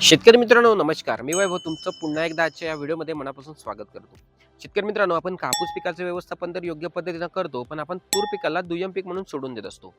शेतकरी मित्रांनो नमस्कार. मी वैभव तुमचं पुन्हा एकदा आजच्या या व्हिडिओमध्ये मनापासून स्वागत करतो. शेतकरी मित्रांनो आपण कापूस पिकाचं व्यवस्थापन तर योग्य पद्धतीनं करतो पण आपण तूर पिकाला दुय्यम पीक म्हणून सोडून देत असतो.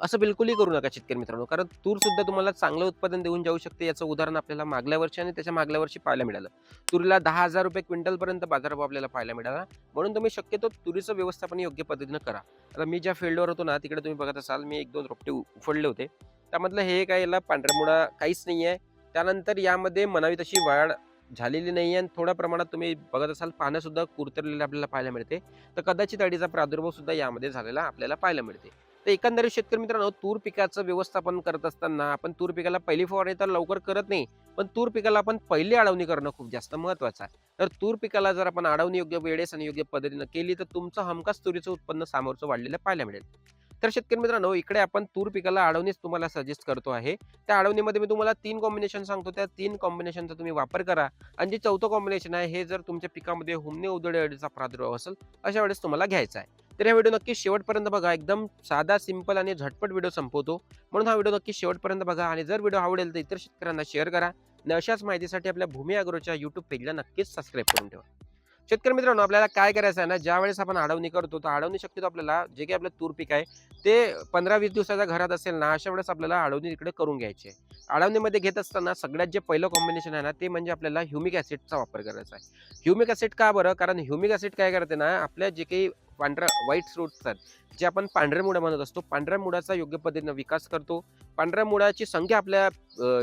असं बिलकुलही करू नका शेतकरी मित्रांनो कारण तूर सुद्धा तुम्हाला चांगलं उत्पादन देऊन जाऊ शकते याचं उदाहरण आपल्याला मागल्या वर्षी आणि त्याच्या मागल्या वर्षी पाहायला मिळालं. तुरीला दहा हजार रुपये क्विंटलपर्यंत बाजारभाव आपल्याला पाहायला मिळाला. म्हणून तुम्ही शक्यतो तुरीचं व्यवस्थापन योग्य पद्धतीनं करा. आता मी ज्या फील्डवर होतो ना तिकडे तुम्ही बघत असाल मी एक दोन रोपटे उफडले होते. त्यामधलं हे काय याला पांढऱ्या मुळा काहीच नाही आहे त्यानंतर यामध्ये म्हणावी तशी वाढ झालेली नाही आणि थोड्या प्रमाणात तुम्ही बघत असाल पानंसुद्धा कुरतरलेलं कुरतरलेले आपल्याला पाहायला मिळते. तर कदाचित अडीचा प्रादुर्भाव सुद्धा यामध्ये झालेला आपल्याला पाहायला मिळते. तर एकंदरीत शेतकरी मित्रांनो तूर पिकाचं व्यवस्थापन करत असताना आपण तूर पिकाला पहिली फवारणी तर लवकर करत नाही पण तूर पिकाला आपण पहिली अडवणी करणं खूप जास्त महत्वाचं आहे. तर तूर पिकाला जर आपण अडवणी योग्य वेळेस आणि योग्य पद्धतीनं केली तर तुमचं हमखास तुरीचं उत्पन्न सामोरचं वाढलेलं पाहायला मिळेल. तर शेतकरी मित्रांनो इकडे आपण तूर पिकाला अडवणीच तुम्हाला सजेस्ट करतो आहे. त्या अडवणीमध्ये मी तुम्हाला तीन कॉम्बिनेशन सांगतो. त्या तीन कॉम्बिनेशनचा तुम्ही वापर करा. आणि जे चौथं कॉम्बिनेशन आहे हे जर तुमच्या पिकामध्ये हुमने उदळे अडीचा प्रादुर्भाव असेल अशा वेळेस तुम्हाला घ्यायचा आहे. तर हा व्हिडिओ नक्की शेवटपर्यंत बघा. एकदम साधा सिंपल आणि झटपट व्हिडिओ संपवतो. म्हणून हा व्हिडिओ नक्की शेवटपर्यंत बघा. आणि जर व्हिडिओ आवडेल तर इतर शेतकऱ्यांना शेअर करा. आणि अशाच माहितीसाठी आपल्या भूमी अग्रोच्या यूट्यूब पेजला नक्कीच सबस्क्राईब करून ठेवा. शेतकरी मित्रांनो आपल्याला काय करायचं आहे ना ज्या वेळेस आपण अडवणी करतो तर अडवणी शक्यतो आपल्याला जे काही आपलं तूर पीक आहे ते पंधरा वीस दिवसाच्या घरात असेल ना अशा वेळेस आपल्याला अडवणी तिकडे करून घ्यायची आहे. अडवणीमध्ये घेत असताना सगळ्यात जे पहिलं कॉम्बिनेशन आहे ना ते म्हणजे आपल्याला ह्युमिक ॲसिडचा वापर करायचा आहे. ह्युमिक ॲसिड का बरं? कारण ह्युमिक ॲसिड काय करते ना आपल्या जे काही पांढरा व्हाईट फ्रूट्स आहेत जे आपण पांढऱ्या मुळा म्हणत असतो. पांढऱ्या मुळाचा योग्य पद्धतीनं विकास करतो. पांढऱ्या मुळाची संख्या आपल्या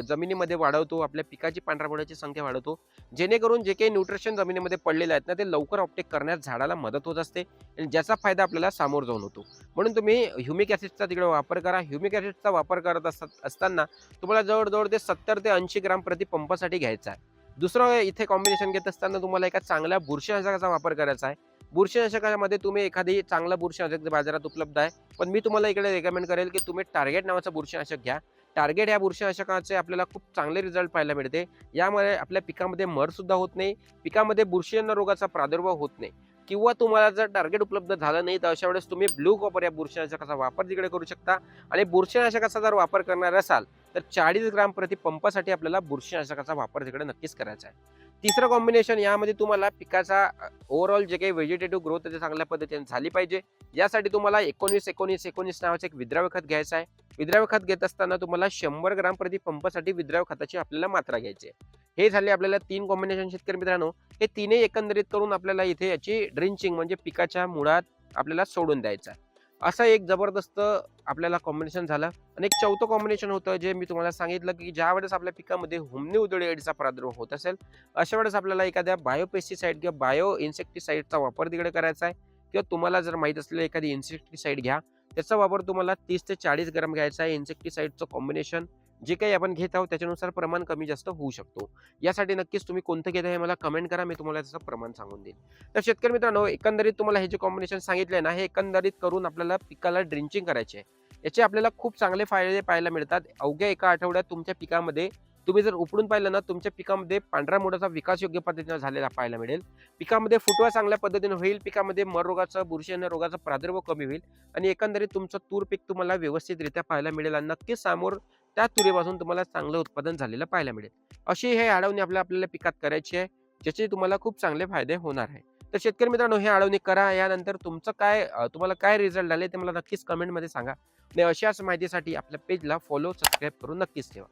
जमिनीमध्ये वाढवतो. आपल्या पिकाची पांढऱ्या मुळाची संख्या वाढवतो. जेणेकरून जे काही न्यूट्रिशन जमिनीमध्ये पडलेले आहेत ना ते लवकर ऑप्टेक करण्यास झाडाला मदत होत असते आणि ज्याचा फायदा आपल्याला सामोर जाऊन होतो. म्हणून तुम्ही ह्युमिक ॲसिडचा तिकडे वापर करा. ह्युमिक ॲसिडचा वापर करत असत असताना तुम्हाला जवळजवळ ते सत्तर ते ऐंशी ग्राम प्रति पंपासाठी घ्यायचा आहे. दुसरं इथे कॉम्बिनेशन घेत असताना तुम्हाला एका चांगल्या बुरशीनाशकाचा वापर करायचा आहे. बुरशीनाशकामध्ये तुम्ही एखादी चांगलं बुरशीनाशक बाजारात उपलब्ध आहे. पण मी तुम्हाला इकडे रेकमेंड करेल की तुम्ही टार्गेट नावाचं बुरशीनाशक घ्या. टार्गेट या बुरशीनाशकाचे आपल्याला खूप चांगले रिझल्ट पाहायला मिळते. यामुळे आपल्या पिकामध्ये मरसुद्धा होत नाही. पिकामध्ये बुरशीजन्य रोगाचा प्रादुर्भाव होत नाही. किंवा तुम्हाला जर टार्गेट उपलब्ध झालं नाही तर अशा वेळेस तुम्ही ब्लू कॉपर या बुरशीनाशकाचा वापर तिकडे करू शकता. आणि बुरशीनाशकाचा जर वापर करणार असाल तर चाळीस ग्राम प्रति पंपासाठी आपल्याला बुरशीनाशकाचा वापर तिकडे नक्कीच करायचा आहे. तिसरं कॉम्बिनेशन यामध्ये तुम्हाला पिकाचा ओव्हरऑल जे काही व्हेजिटेटिव्ह ग्रोथ आहे ते चांगल्या पद्धतीने झाली पाहिजे. यासाठी तुम्हाला एकोणीस एकोणीस एकोणीस नावाचं एक विद्राव्य खत घ्यायचं आहे. विद्राव्य खत घेत असताना तुम्हाला शंभर ग्राम प्रति पंपासाठी विद्राव्य खताची आपल्याला मात्रा घ्यायची आहे. हे झाले आपल्याला तीन कॉम्बिनेशन शेतकरी मित्रांनो. हे तीनही एकंदरीत करून आपल्याला इथे याची ड्रिंचिंग म्हणजे पिकाच्या मुळात आपल्याला सोडून द्यायचं आहे. असं एक जबरदस्त आपल्याला कॉम्बिनेशन झालं. आणि एक चौथं कॉम्बिनेशन होतं जे मी तुम्हाला सांगितलं की ज्या वेळेस आपल्या पिकामध्ये हुमणी उधळी अडीचा प्रादुर्भाव होत असेल अशा वेळेस आपल्याला एखाद्या बायोपेस्टिसाईड किंवा बायो इन्सेक्टिसाईडचा वापर तिकडे करायचा आहे. किंवा तुम्हाला जर माहीत असलेलं एखादी इन्सेक्टिसाईड घ्या त्याचा वापर तुम्हाला तीस ते चाळीस ग्राम घ्यायचा आहे. इन्सेक्टिसाईडचं कॉम्बिनेशन जे काही आपण घेत आहोत त्याच्यानुसार प्रमाण कमी जास्त होऊ शकतो. यासाठी नक्कीच तुम्ही कोणतं घेता हे मला कमेंट करा मी तुम्हाला त्याचं प्रमाण सांगून देईन. तर शेतकरी मित्रांनो एकंदरीत तुम्हाला हे जे कॉम्बिनेशन सांगितले ना हे एकंदरीत करून आपल्याला पिकाला ड्रिंचिंग करायचे आहे याचे आपल्याला खूप चांगले फायदे पाहायला मिळतात. अवघ्या एका आठवड्यात तुमच्या पिकामध्ये तुम्ही जर उपडून पाहिलं ना तुमच्या पिकामध्ये पांढऱ्या मोडाचा विकास योग्य पद्धतीने झालेला पाहायला मिळेल. पिकामध्ये फुटवा चांगल्या पद्धतीने होईल पिकामध्ये मर रोगाचा बुरशीजन्य रोगाचा प्रादुर्भाव कमी होईल आणि एकंदरीत तुमचं तूर पीक तुम्हाला व्यवस्थितरित्या पाहायला मिळेल आणि नक्कीच समोर त्या तुरीपासून तुम्हाला चांगलं उत्पादन झालेलं पाहायला मिळेल. अशी हे अडवणी आपल्या आपल्याला पिकात करायची आहे ज्याचे तुम्हाला खूप चांगले फायदे होणार आहे. तर शेतकरी मित्रांनो हे अडवणी करा. यानंतर तुमचं काय तुम्हाला काय रिझल्ट आले ते मला नक्कीच कमेंटमध्ये सांगा. आणि अशाच माहितीसाठी आपल्या पेजला फॉलो सबस्क्राईब करून नक्कीच ठेवा.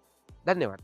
धन्यवाद.